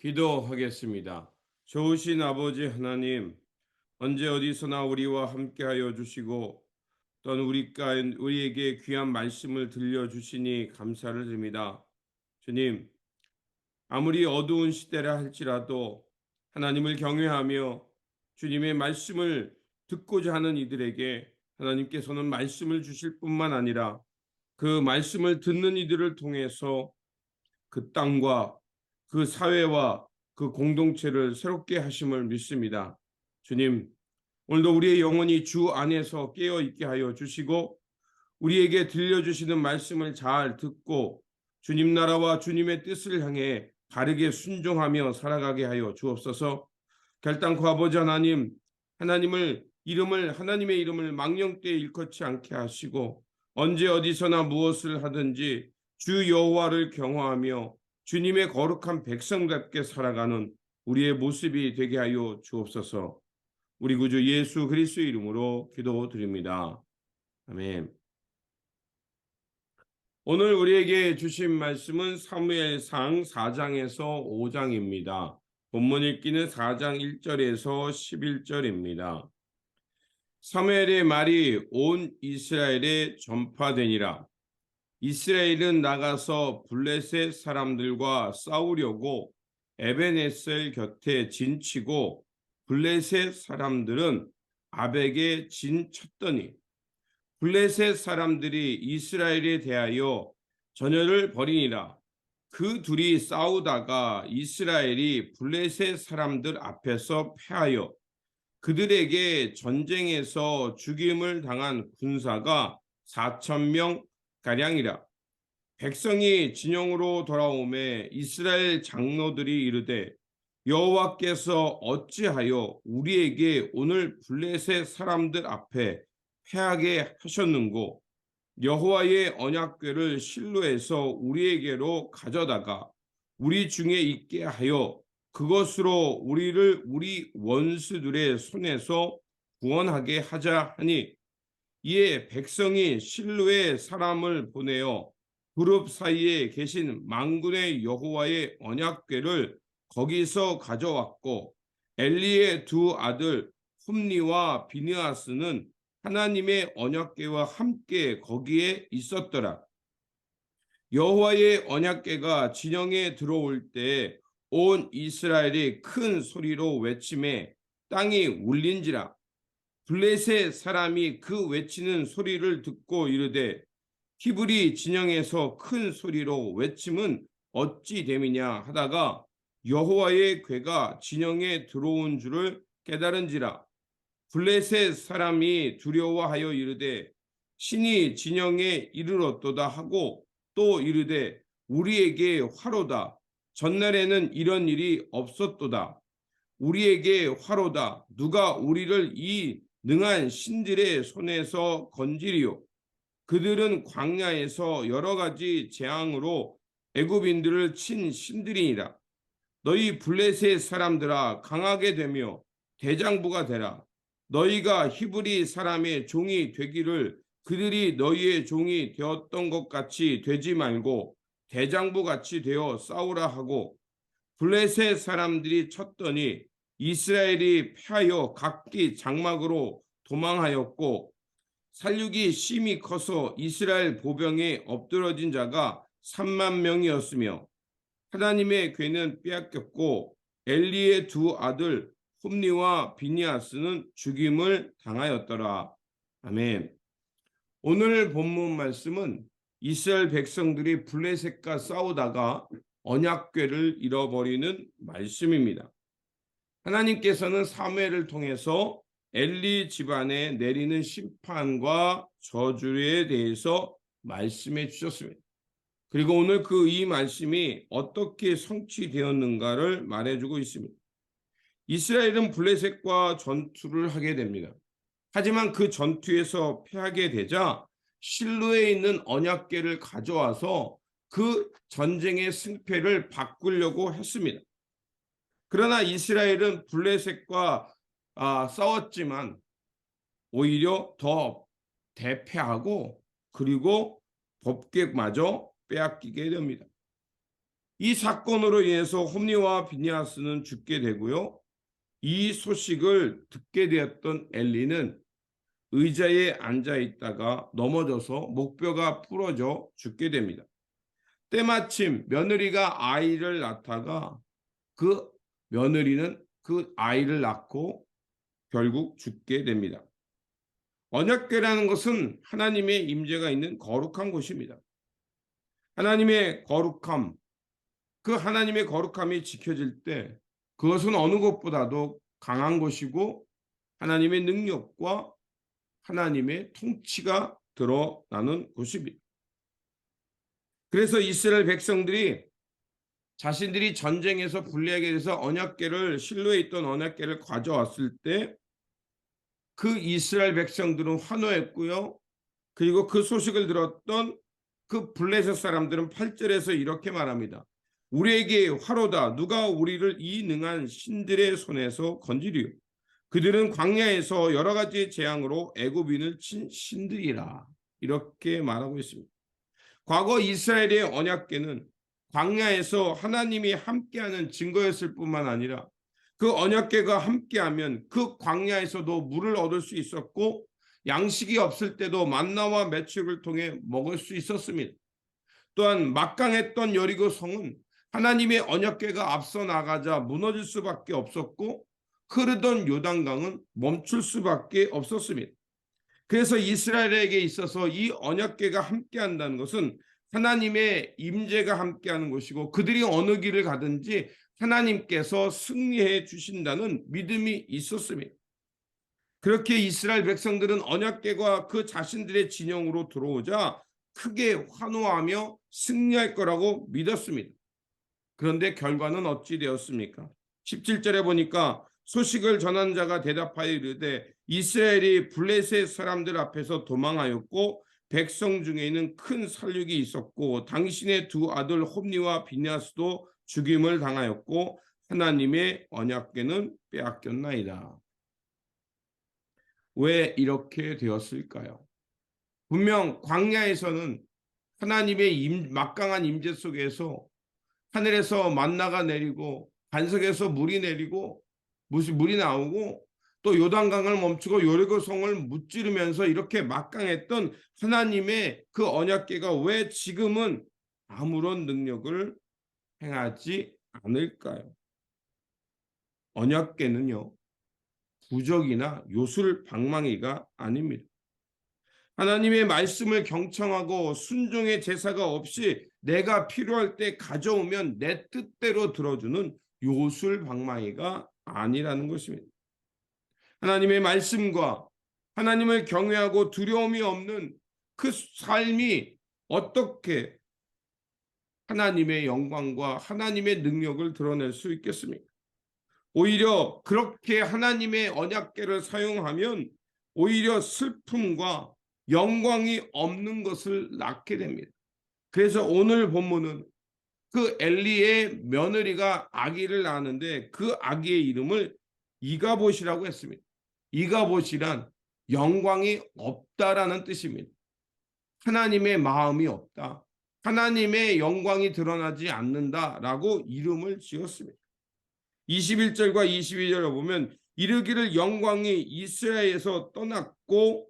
기도하겠습니다. 좋으신 아버지 하나님, 언제 어디서나 우리와 함께하여 주시고 또는 우리가 우리에게 귀한 말씀을 들려 주시니 감사를 드립니다. 주님, 아무리 어두운 시대라 할지라도 하나님을 경외하며 주님의 말씀을 듣고자 하는 이들에게 하나님께서는 말씀을 주실 뿐만 아니라 그 말씀을 듣는 이들을 통해서 그 땅과 그 사회와 그 공동체를 새롭게 하심을 믿습니다. 주님, 오늘도 우리의 영혼이 주 안에서 깨어 있게 하여 주시고 우리에게 들려주시는 말씀을 잘 듣고 주님 나라와 주님의 뜻을 향해 바르게 순종하며 살아가게 하여 주옵소서. 결단코 아버지 하나님, 하나님을 이름을 하나님의 이름을 망령 때 일컫지 않게 하시고 언제 어디서나 무엇을 하든지 주 여호와를 경화하며 주님의 거룩한 백성답게 살아가는 우리의 모습이 되게 하여 주옵소서. 우리 구주 예수 그리스도 이름으로 기도드립니다. 아멘. 오늘 우리에게 주신 말씀은 사무엘상 4장에서 5장입니다. 본문 읽기는 4장 1절에서 11절입니다. 사무엘의 말이 온 이스라엘에 전파되니라. 이스라엘은 나가서 블레셋 사람들과 싸우려고 에베네셀 곁에 진치고 블레셋 사람들은 아벡에 진쳤더니 블레셋 사람들이 이스라엘에 대하여 전열을 벌이니라. 그 둘이 싸우다가 이스라엘이 블레셋 사람들 앞에서 패하여 그들에게 전쟁에서 죽임을 당한 군사가 4천 명 가량이라. 백성이 진영으로 돌아오매 이스라엘 장로들이 이르되 여호와께서 어찌하여 우리에게 오늘 블레셋 사람들 앞에 패하게 하셨는고? 여호와의 언약궤를 실로에서 우리에게로 가져다가 우리 중에 있게 하여 그것으로 우리를 우리 원수들의 손에서 구원하게 하자 하니 이에 백성이 실로의 사람을 보내어 그룹 사이에 계신 망군의 여호와의 언약궤를 거기서 가져왔고 엘리의 두 아들 홈니와 비느하스는 하나님의 언약궤와 함께 거기에 있었더라. 여호와의 언약궤가 진영에 들어올 때 온 이스라엘이 큰 소리로 외침에 땅이 울린지라 블레셋 사람이 그 외치는 소리를 듣고 이르되 히브리 진영에서 큰 소리로 외침은 어찌 됨이냐 하다가 여호와의 괴가 진영에 들어온 줄을 깨달은지라. 블레셋 사람이 두려워하여 이르되 신이 진영에 이르렀도다 하고 또 이르되 우리에게 화로다. 전날에는 이런 일이 없었도다. 우리에게 화로다. 누가 우리를 이 능한 신들의 손에서 건지리요. 그들은 광야에서 여러 가지 재앙으로 애굽인들을 친 신들이니라. 너희 블레셋 사람들아 강하게 되며 대장부가 되라. 너희가 히브리 사람의 종이 되기를 그들이 너희의 종이 되었던 것 같이 되지 말고 대장부 같이 되어 싸우라 하고 블레셋 사람들이 쳤더니 이스라엘이 패하여 각기 장막으로 도망하였고 살육이 심히 커서 이스라엘 보병에 엎드러진 자가 3만 명이었으며 하나님의 괴는 빼앗겼고 엘리의 두 아들 홈니와 비니아스는 죽임을 당하였더라. 아멘. 오늘 본문 말씀은 이스라엘 백성들이 블레셋과 싸우다가 언약궤를 잃어버리는 말씀입니다. 하나님께서는 사무엘을 통해서 엘리 집안에 내리는 심판과 저주에 대해서 말씀해 주셨습니다. 그리고 오늘 그 이 말씀이 어떻게 성취되었는가를 말해주고 있습니다. 이스라엘은 블레셋과 전투를 하게 됩니다. 하지만 그 전투에서 패하게 되자 실루에 있는 언약궤를 가져와서 그 전쟁의 승패를 바꾸려고 했습니다. 그러나 이스라엘은 블레셋과 아, 싸웠지만 오히려 더 대패하고 그리고 법궤마저 빼앗기게 됩니다. 이 사건으로 인해서 홈리와 비니아스는 죽게 되고요. 이 소식을 듣게 되었던 엘리는 의자에 앉아 있다가 넘어져서 목뼈가 부러져 죽게 됩니다. 때마침 며느리가 아이를 낳다가 그 며느리는 그 아이를 낳고 결국 죽게 됩니다. 언약궤라는 것은 하나님의 임재가 있는 거룩한 곳입니다. 하나님의 거룩함, 그 하나님의 거룩함이 지켜질 때 그것은 어느 것보다도 강한 것이고 하나님의 능력과 하나님의 통치가 드러나는 곳입니다. 그래서 이스라엘 백성들이 자신들이 전쟁에서 불리하게 돼서 언약궤를 실로에 있던 언약궤를 가져왔을 때 그 이스라엘 백성들은 환호했고요. 그리고 그 소식을 들었던 그 블레셋 사람들은 8절에서 이렇게 말합니다. 우리에게 화로다 누가 우리를 이 능한 신들의 손에서 건지리요. 그들은 광야에서 여러 가지 재앙으로 애굽인을 친 신들이라 이렇게 말하고 있습니다. 과거 이스라엘의 언약궤는 광야에서 하나님이 함께하는 증거였을 뿐만 아니라 그 언약궤가 함께하면 그 광야에서도 물을 얻을 수 있었고 양식이 없을 때도 만나와 매축을 통해 먹을 수 있었습니다. 또한 막강했던 여리고 성은 하나님의 언약궤가 앞서 나가자 무너질 수밖에 없었고 흐르던 요단강은 멈출 수밖에 없었습니다. 그래서 이스라엘에게 있어서 이 언약궤가 함께한다는 것은 하나님의 임재가 함께하는 것이고 그들이 어느 길을 가든지 하나님께서 승리해 주신다는 믿음이 있었습니다. 그렇게 이스라엘 백성들은 언약궤가 그 자신들의 진영으로 들어오자 크게 환호하며 승리할 거라고 믿었습니다. 그런데 결과는 어찌 되었습니까? 17절에 보니까 소식을 전한 자가 대답하여 이르되 이스라엘이 블레셋 사람들 앞에서 도망하였고 백성 중에는 큰 살육이 있었고 당신의 두 아들 홈니와 비냐스도 죽임을 당하였고 하나님의 언약궤는 빼앗겼나이다. 왜 이렇게 되었을까요? 분명 광야에서는 하나님의 임, 막강한 임재 속에서 하늘에서 만나가 내리고 반석에서 물이 내리고 물이 나오고 또 요단강을 멈추고 요리고성을 무찌르면서 이렇게 막강했던 하나님의 그 언약궤가 왜 지금은 아무런 능력을 행하지 않을까요? 언약궤는요 부적이나 요술 방망이가 아닙니다. 하나님의 말씀을 경청하고 순종의 제사가 없이 내가 필요할 때 가져오면 내 뜻대로 들어주는 요술 방망이가 아니라는 것입니다. 하나님의 말씀과 하나님을 경외하고 두려움이 없는 그 삶이 어떻게 하나님의 영광과 하나님의 능력을 드러낼 수 있겠습니까? 오히려 그렇게 하나님의 언약계를 사용하면 오히려 슬픔과 영광이 없는 것을 낳게 됩니다. 그래서 오늘 본문은 그 엘리의 며느리가 아기를 낳았는데 그 아기의 이름을 이가봇이라고 했습니다. 이가봇이란 영광이 없다라는 뜻입니다. 하나님의 마음이 없다. 하나님의 영광이 드러나지 않는다라고 이름을 지었습니다. 21절과 22절을 보면 이르기를 영광이 이스라엘에서 떠났고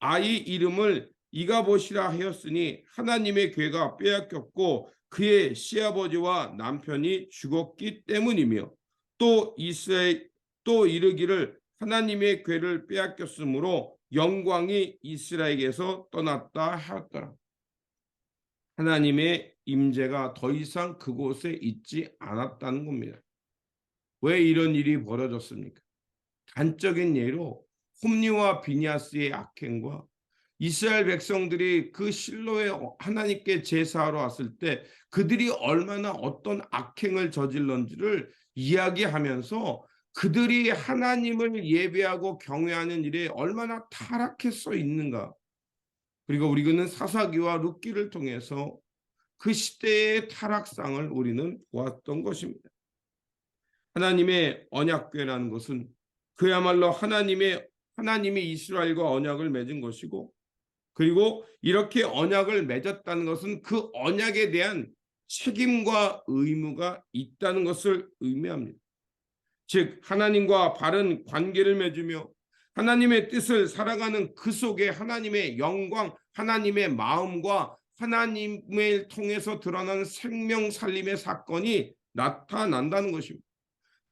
아이 이름을 이가봇이라 하였으니 하나님의 괴가 빼앗겼고 그의 시아버지와 남편이 죽었기 때문이며 또 이스라엘 또 이르기를 하나님의 괴를 빼앗겼으므로 영광이 이스라엘에게서 떠났다 하였더라. 하나님의 임재가 더 이상 그곳에 있지 않았다는 겁니다. 왜 이런 일이 벌어졌습니까? 단적인 예로 홈리와 비니아스의 악행과 이스라엘 백성들이 그 실로에 하나님께 제사하러 왔을 때 그들이 얼마나 어떤 악행을 저질렀는지를 이야기하면서 그들이 하나님을 예배하고 경외하는 일에 얼마나 타락했어 있는가. 그리고 우리는 사사기와 룻기를 통해서 그 시대의 타락상을 우리는 보았던 것입니다. 하나님의 언약궤라는 것은 그야말로 하나님의 하나님이 이스라엘과 언약을 맺은 것이고 그리고 이렇게 언약을 맺었다는 것은 그 언약에 대한 책임과 의무가 있다는 것을 의미합니다. 즉 하나님과 바른 관계를 맺으며 하나님의 뜻을 살아가는 그 속에 하나님의 영광, 하나님의 마음과 하나님을 통해서 드러나는 생명 살림의 사건이 나타난다는 것입니다.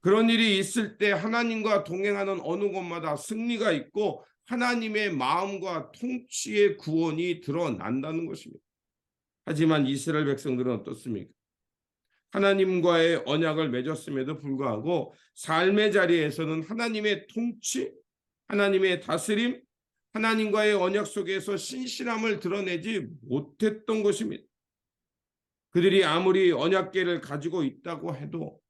그런 일이 있을 때 하나님과 동행하는 어느 곳마다 승리가 있고 하나님의 마음과 통치의 구원이 드러난다는 것입니다. 하지만 이스라엘 백성들은 어떻습니까? 하나님과의 언약을 맺었음에도 불구하고 삶의 자리에서는 하나님의 통치, 하나님의 다스림, 하나님과의 언약 속에서 신실함을 드러내지 못했던 것입니다. 그들이 아무리 언약계를 가지고 있다고 해도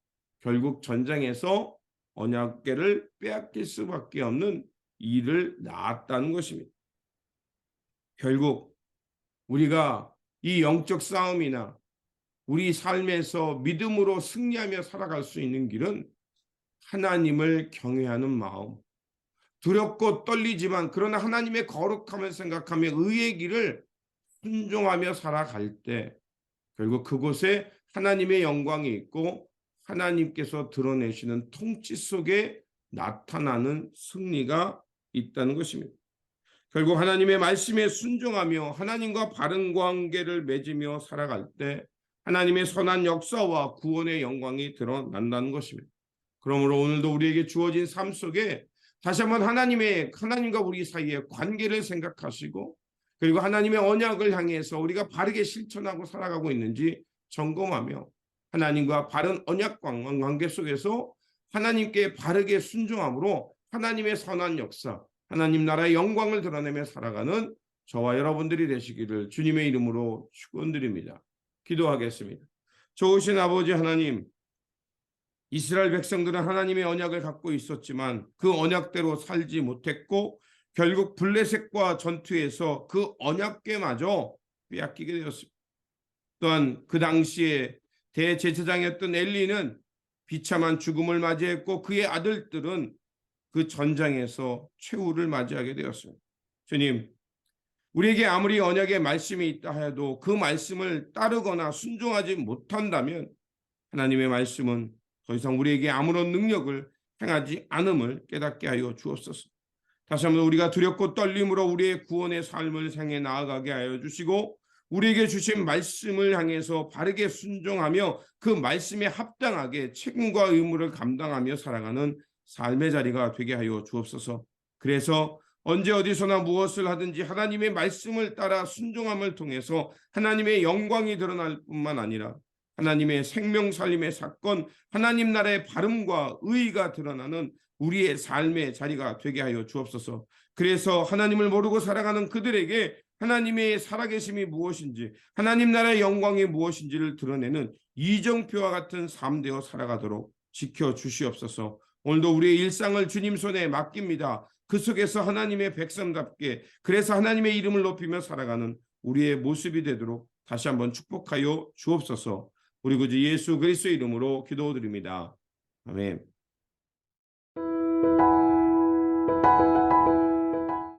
결국 전장에서 언약계를 빼앗길 수밖에 없는 일을 낳았다는 것입니다. 결국 우리가 이 영적 싸움이나 우리 삶에서 믿음으로 승리하며 살아갈 수 있는 길은 하나님을 경외하는 마음, 두렵고 떨리지만 그러나 하나님의 거룩함을 생각하며 의의 길을 순종하며 살아갈 때 결국 그곳에 하나님의 영광이 있고 하나님께서 드러내시는 통치 속에 나타나는 승리가 있다는 것입니다. 결국 하나님의 말씀에 순종하며 하나님과 바른 관계를 맺으며 살아갈 때 하나님의 선한 역사와 구원의 영광이 드러난다는 것입니다. 그러므로 오늘도 우리에게 주어진 삶 속에 다시 한번 하나님의 하나님과 우리 사이의 관계를 생각하시고 그리고 하나님의 언약을 향해서 우리가 바르게 실천하고 살아가고 있는지 점검하며 하나님과 바른 언약 관계 속에서 하나님께 바르게 순종함으로 하나님의 선한 역사, 하나님 나라의 영광을 드러내며 살아가는 저와 여러분들이 되시기를 주님의 이름으로 축원드립니다. 기도하겠습니다. 좋으신 아버지 하나님, 이스라엘 백성들은 하나님의 언약을 갖고 있었지만 그 언약대로 살지 못했고 결국 블레셋과 전투에서 그 언약궤마저 빼앗기게 되었습니다. 또한 그 당시에 대제사장이었던 엘리는 비참한 죽음을 맞이했고 그의 아들들은 그 전장에서 최후를 맞이하게 되었습니다. 주님, 우리에게 아무리 언약의 말씀이 있다 해도 그 말씀을 따르거나 순종하지 못한다면 하나님의 말씀은 더 이상 우리에게 아무런 능력을 행하지 않음을 깨닫게 하여 주옵소서. 다시 한번 우리가 두렵고 떨림으로 우리의 구원의 삶을 향해 나아가게 하여 주시고 우리에게 주신 말씀을 향해서 바르게 순종하며 그 말씀에 합당하게 책임과 의무를 감당하며 살아가는 삶의 자리가 되게 하여 주옵소서. 그래서 언제 어디서나 무엇을 하든지 하나님의 말씀을 따라 순종함을 통해서 하나님의 영광이 드러날 뿐만 아니라 하나님의 생명 살림의 사건, 하나님 나라의 바름과 의가 드러나는 우리의 삶의 자리가 되게 하여 주옵소서. 그래서 하나님을 모르고 살아가는 그들에게 하나님의 살아계심이 무엇인지, 하나님 나라의 영광이 무엇인지를 드러내는 이정표와 같은 삶 되어 살아가도록 지켜 주시옵소서. 오늘도 우리의 일상을 주님 손에 맡깁니다. 그 속에서 하나님의 백성답게 그래서 하나님의 이름을 높이며 살아가는 우리의 모습이 되도록 다시 한번 축복하여 주옵소서. 우리 구주 예수 그리스도의 이름으로 기도드립니다. 아멘.